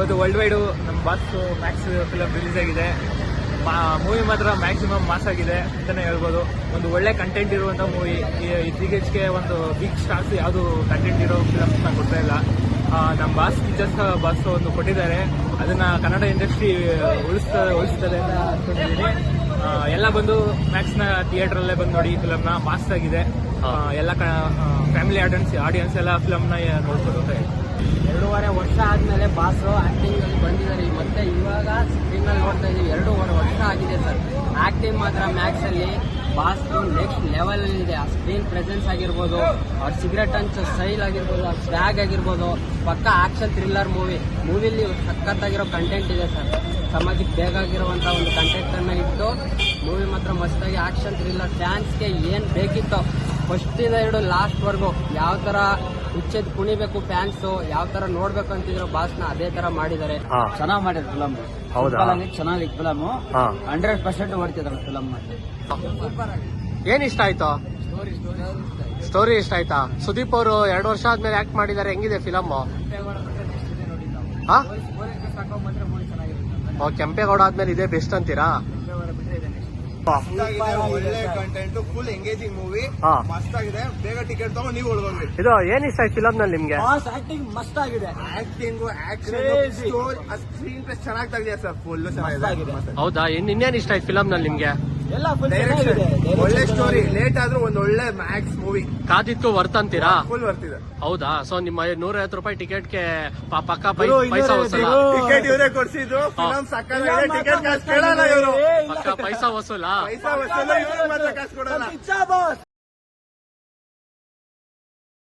ಇವತ್ತು world wide ನಮ್ಮ boss Max film release ಆಗಿದೆ. ಮೂವಿ ಮಾತ್ರ ಮ್ಯಾಕ್ಸಿಮಮ್ ಮಾಸ್ ಆಗಿದೆ ಅಂತಲೇ ಹೇಳ್ಬೋದು. ಒಂದು ಒಳ್ಳೆ ಕಂಟೆಂಟ್ ಇರುವಂಥ ಮೂವಿ ಇತ್ತೀಚೆಗೆ ಒಂದು ಬಿಗ್ ಸ್ಟಾರ್ಸ್ ಯಾವುದು ಕಂಟೆಂಟ್ ಇರೋ ಫಿಲಮ್ಸ್ನ ಕೊಡ್ತಾ ಇಲ್ಲ. ನಮ್ಮ ಬಾಸ್ ಟೀಚರ್ಸ್ ಬಾಸ್ ಒಂದು ಕೊಟ್ಟಿದ್ದಾರೆ. ಅದನ್ನು ಕನ್ನಡ ಇಂಡಸ್ಟ್ರಿ ಉಳಿಸ್ತಾ ಉಳಿಸ್ತದೆ ಅಂತ ಅನ್ಕೊಂಡಿದ್ದೀನಿ. ಆ, ಎಲ್ಲ ಬಂದು ಮ್ಯಾಕ್ಸ್ನ ಥಿಯೇಟ್ರಲ್ಲೇ ಥಿಯೇಟರ್ ಅಲ್ಲೇ ಬಂದು ನೋಡಿ ಈ ಫಿಲಮ್ನ ಮಾಸ್ ಆಗಿದೆ. ಎಲ್ಲ ಫ್ಯಾಮಿಲಿ ಆಡಿಯನ್ಸ್ ಆಡಿಯನ್ಸ್ ಎಲ್ಲ ಫಿಲಮ್ನ ನೋಡ್ಕೊಂಡು ಇದ್ದಾರೆ. ಎರಡೂವರೆ ವರ್ಷ ಆದ್ಮೇಲೆ ಬಾಸು ಆಕ್ಟಿಂಗ್ ಅಲ್ಲಿ ಬಂದಿದ್ದಾರೆ. ಮತ್ತೆ ಇವಾಗ ಸ್ಕ್ರೀನ್ ಅಲ್ಲಿ ನೋಡ್ತಾ ಇದೀವಿ ಎರಡೂವರೆ ವರ್ಷ ಆಗಿದೆ ಸರ್. ಆಕ್ಟಿಂಗ್ ಮಾತ್ರ ಮ್ಯಾಕ್ಸ್ ಅಲ್ಲಿ. ಬಾಸ್ ನೆಕ್ಸ್ಟ್ ಲೆವೆಲ್ ಅಲ್ಲಿ ಇದೆ. ಆ ಸ್ಕ್ರೀನ್ ಪ್ರೆಸೆನ್ಸ್ ಆಗಿರ್ಬೋದು ಅವ್ರ ಸಿಗರೆಟ್ ಅಂಚ ಸ್ಟೈಲ್ ಆಗಿರ್ಬೋದು ಅವ್ರ ಬ್ಯಾಗ್ ಆಗಿರ್ಬೋದು, ಪಕ್ಕ ಆಕ್ಷನ್ ಥ್ರಿಲ್ಲರ್ ಮೂವಿ ಮೂವಿಲಿ ಸಖತ್ತಾಗಿರೋ ಕಂಟೆಂಟ್ ಇದೆ ಸರ್. ಸಮಾಜಕ್ಕೆ ಬೇಕಾಗಿರುವಂತ ಒಂದು ಕಂಟೆಂಟ್ ಅನ್ನ ಇಟ್ಟು ಮೂವಿ ಮಾತ್ರ ಮಸ್ತಾಗಿ ಆಕ್ಷನ್ ಥ್ರಿಲ್ಲರ್ ಡ್ಯಾನ್ಸ್ಗೆ ಏನ್ ಬೇಕಿತ್ತು ಫಸ್ಟ್ ಇಂದ ಹಿಡಿದು ಲಾಸ್ಟ್ ವರ್ಗು. ಯಾವ ತರ ಹುಚ್ಚೆದ್ ಕುಣಿಬೇಕು ಫ್ಯಾನ್ಸ್ ಯಾವ ತರ ನೋಡ್ಬೇಕು ಅಂತಿದ್ರು ಬಾಸ್ನ ಅದೇ ತರ ಮಾಡಿದ್ದಾರೆ. ಚೆನ್ನಾಗಿ ಚೆನ್ನಾಗ್ ಮಾಡಿದ್ರು ಫಿಲಮ್ ಹೌದಾ? ಚೆನ್ನಾಗಿತ್ತು ಫಿಲಮ್ ಹಾ. ಹಂಡ್ರೆಡ್ ಪರ್ಸೆಂಟ್ ಓಡ್ತಿದ್ರು ಫಿಲಮ್ ಏನ್ ಇಷ್ಟ ಆಯ್ತು? ಸ್ಟೋರಿ ಇಷ್ಟ ಆಯ್ತಾ? ಸುದೀಪ್ ಅವರು ಎರಡು ವರ್ಷ ಆದ್ಮೇಲೆ ಆಕ್ಟ್ ಮಾಡಿದ್ದಾರೆ. ಹೆಂಗಿದೆ ಫಿಲಮ್ ಹಾ? ಓ, ಕೆಂಪೇಗೌಡ ಆದ್ಮೇಲೆ ಇದೇ ಬೆಸ್ಟ್ ಅಂತೀರಾ? ಒಳ್ಳೆ ಕಂಟೆಂಟ್ ಫುಲ್ ಎಂಗೇಜಿಂಗ್ ಮೂವಿ ಹಾ. ಮಸ್ತಾಗಿದೆ ಬೇಗ ಟಿಕೆಟ್ ತಗೊಂಡು ನೀವು ಒಳಗೋಗ್ರಿ ಇದು ಏನ್ ಇಷ್ಟ ಆಯ್ತು ಫಿಲಮ್ನಲ್ಲಿ ನಿಮ್ಗೆ? ಬಾಸ್ ಆಕ್ಟಿಂಗ್ ಮಸ್ತ್ ಆಗಿದೆ. Acting action Crazy. Story screenplay ಚೆನ್ನಾಗಿ ತೆಗಿದೆ ಸರ್ ಫುಲ್ ಮಸ್ತಾಗಿದೆ. ಚೆನ್ನಾಗಿದೆ. ಹೌದಾ? ಇನ್ ಇನ್ನೇನ್ ಇಷ್ಟ ಆಯ್ತು ಫಿಲಮ್ನಲ್ಲಿ ನಿಮ್ಗೆ? ಎಲ್ಲ ಫುಲ್ ಡೈರೆಕ್ಷನ್ ಒಳ್ಳೆ ಸ್ಟೋರಿ ಲೇಟ್ ಆದ್ರೂ ಒಂದ್ ಒಳ್ಳೆ ಮ್ಯಾಕ್ಸ್ ಮೂವಿ ಕಾದಿತ್ತು ವರ್ತ್ ಅಂತೀರಾ? ಫುಲ್ ಬರ್ತಿದೆ ಹೌದಾ? ಸೊ ನಿಮ್ಮ ನೂರೈವತ್ತು ರೂಪಾಯಿ ಟಿಕೆಟ್ಗೆ ಪಕ್ಕ ಪೈ- ಗುರು, ಪೈಸಾ ಇನ್ನೂರೈವತ್ತು ವಸೂಲ ಗುರು. ಟಿಕೆಟ್ ಇವರೇ ಕೊಡ್ಸಿದ್ರು ಫಿಲಂ ಸಕ್ಕತ್ತಾಗಿದೆ. ಟಿಕೆಟ್ ಕಾಸು ಕೇಳಲ್ಲ ಇವರು. ಪಕ್ಕ ಪೈಸಾ ವಸೂಲಾ? ಪೈಸಾ ವಸೂಲ ಮಾತ್ರ ಕಾಸು ಕೊಡಲ್ಲ